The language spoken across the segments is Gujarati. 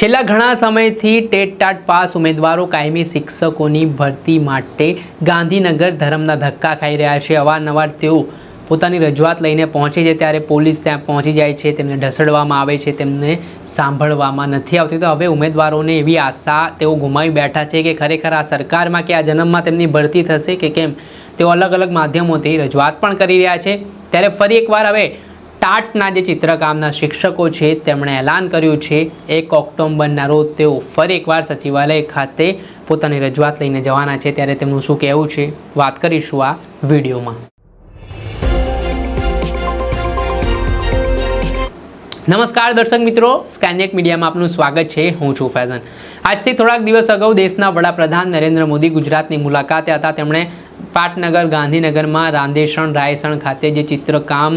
છેલ્લા ઘણા સમયથી ટેટ ટાટ પાસ ઉમેદવારો કાયમી શિક્ષકોની ભરતી માટે ગાંધીનગર ધર્મના ધક્કા ખાઈ રહ્યા છે. અવારનવાર તેઓ પોતાની રજૂઆત લઈને પહોંચે છે ત્યારે પોલીસ ત્યાં પહોંચી જાય છે. તેમને ઢસડવામાં આવે છે, તેમને સાંભળવામાં નથી આવતી. તો હવે ઉમેદવારોને એવી આશા તેઓ ગુમાવી બેઠા છે કે ખરેખર આ સરકારમાં કે આ જન્મમાં તેમની ભરતી થશે કે કેમ? તેઓ અલગ અલગ માધ્યમોથી રજૂઆત પણ કરી રહ્યા છે. ત્યારે ફરી એકવાર હવે ટાટના જે ચિત્રકામના શિક્ષકો છે, તેમણે એલાન કર્યું છે. એક ઓક્ટોબરના રોજ તેઓ ફરી એકવાર સચિવાલય ખાતે પોતાની રજૂઆત લઈને જવાના છે. ત્યારે તેમનું શું કહેવું છે? વાત કરીશું આ વિડીયોમાં. નમસ્કાર દર્શક મિત્રો. સ્કેનેટ મીડિયામાં આપનું સ્વાગત છે. હું છું ફૈઝન. આજથી થોડાક દિવસ અગાઉ દેશના વડાપ્રધાન નરેન્દ્ર મોદી ગુજરાતની મુલાકાતે હતા. તેમણે પાટનગર, ગાંધીનગરમાં રાંદેસણ, રાયસણ ખાતે જે ચિત્રકામ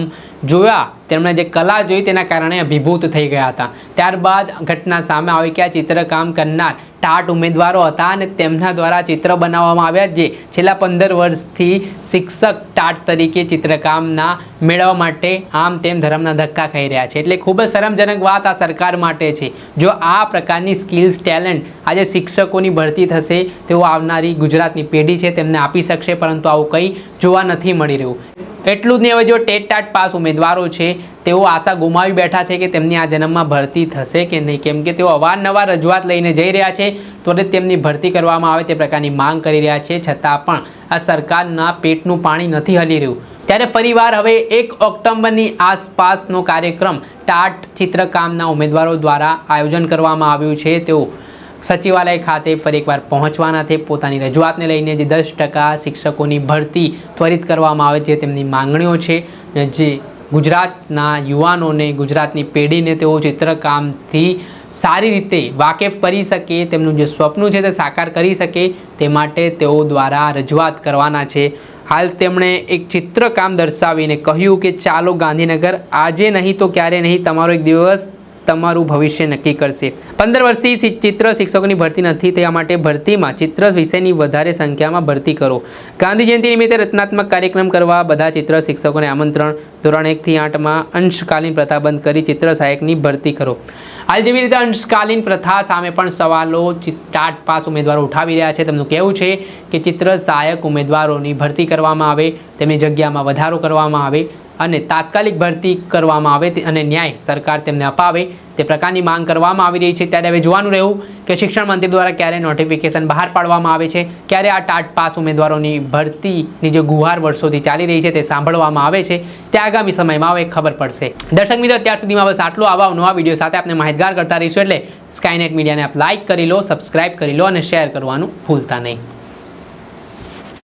જોયા, તેમણે જે કલા જોઈ તેના કારણે અભિભૂત થઈ ગયા હતા. ત્યારબાદ ઘટના સામે આવી કે આ ચિત્રકામ કરનાર ટાટ ઉમેદવારો હતા અને તેમના દ્વારા ચિત્ર બનાવવામાં આવ્યા જે છેલ્લા પંદર વર્ષથી શિક્ષક ટાટ તરીકે ચિત્રકામના મેળવવા માટે આમ તેમ ધર્મના ધક્કા ખાઈ રહ્યા છે. એટલે ખૂબ જ શરમજનક વાત આ સરકાર માટે છે. જો આ પ્રકારની સ્કિલ્સ ટેલેન્ટ આજે શિક્ષકોની ભરતી થશે તેઓ આવનારી ગુજરાતની પેઢી છે તેમને આપી શકશે, પરંતુ આવું કંઈ જોવા નથી મળી રહ્યું. એટલું જ નહીં, હવે જો ટેટ ટાટ પાસ ઉમેદવારો છે, તેઓ આશા ગુમાવી બેઠા છે કે તેમની આ જન્મમાં ભરતી થશે કે નહીં. કેમ કે તેઓ અવારનવાર રજૂઆત લઈને જઈ રહ્યા છે ત્વરિત તેમની ભરતી કરવામાં આવે તે પ્રકારની માંગ કરી રહ્યા છે. છતાં પણ આ સરકારના પેટનું પાણી નથી હલી રહ્યું. ત્યારે ફરીવાર હવે એક ઓક્ટોબરની આસપાસનો કાર્યક્રમ ટાટ ચિત્રકામના ઉમેદવારો દ્વારા આયોજન કરવામાં આવ્યું છે. તેઓ સચિવાલય ખાતે ફરી એકવાર પહોંચવાના છે પોતાની રજૂઆતને લઈને જે દસ ટકા શિક્ષકોની ભરતી ત્વરિત કરવામાં આવે છે તેમની માંગણીઓ છે. જે ગુજરાતના યુવાનોને, ગુજરાતની પેઢીને તેઓ ચિત્રકામથી સારી રીતે વાકેફ કરી શકે, તેમનું જે સ્વપ્ન છે તે સાકાર કરી શકે, તે માટે તેઓ દ્વારા રજૂઆત કરવાના છે. હાલ તેમણે એક ચિત્રકામ દર્શાવીને કહ્યું કે, ચાલો ગાંધીનગર, આજે નહીં તો ક્યારે નહીં, તમારો એક દિવસ તમારું ભવિષ્ય નક્કી કરશે. પંદર વર્ષથી ચિત્ર શિક્ષકોની ભરતી નથી થયા માટે ભરતીમાં ચિત્ર વિષયની વધારે સંખ્યામાં ભરતી કરો. ગાંધી જયંતિ નિમિત્તે રચનાત્મક કાર્યક્રમ કરવા બધા ચિત્ર શિક્ષકોને આમંત્રણ. ધોરણ એકથી આઠમાં અંશકાલીન પ્રથા બંધ કરી ચિત્ર સહાયકની ભરતી કરો. હાલ જેવી રીતે અંશકાલીન પ્રથા સામે પણ સવાલો ટાટ પાસ ઉમેદવારો ઉઠાવી રહ્યા છે. તેમનું કહેવું છે કે ચિત્ર સહાયક ઉમેદવારોની ભરતી કરવામાં આવે, તેમની જગ્યામાં વધારો કરવામાં આવે. અને તાત્કાલિક ભરતી કરવામાં આવે અને ન્યાય સરકાર તેમને અપાવે તે પ્રકારની માંગ કરવામાં આવી રહી છે. ત્યારે હવે જોવાનું રહ્યું કે શિક્ષણ મંત્રી દ્વારા ક્યારે નોટિફિકેશન બહાર પાડવામાં આવે છે? ક્યારે આ ટાટ પાસ ઉમેદવારોની ભરતીની જે ગુહાર વર્ષોથી ચાલી રહી છે તે સાંભળવામાં આવે છે? તે આગામી સમયમાં હવે ખબર પડશે. દર્શક મિત્રો, અત્યાર સુધીમાં બસ આટલું. આવા નવા વીડિયો સાથે આપણે માહિતગાર કરતા રહીશું. એટલે સ્કાયનેટ મીડિયાને આપ લાઇક કરી લો સબસ્ક્રાઇબ કરી લો અને શેર કરવાનું ભૂલતા નહીં.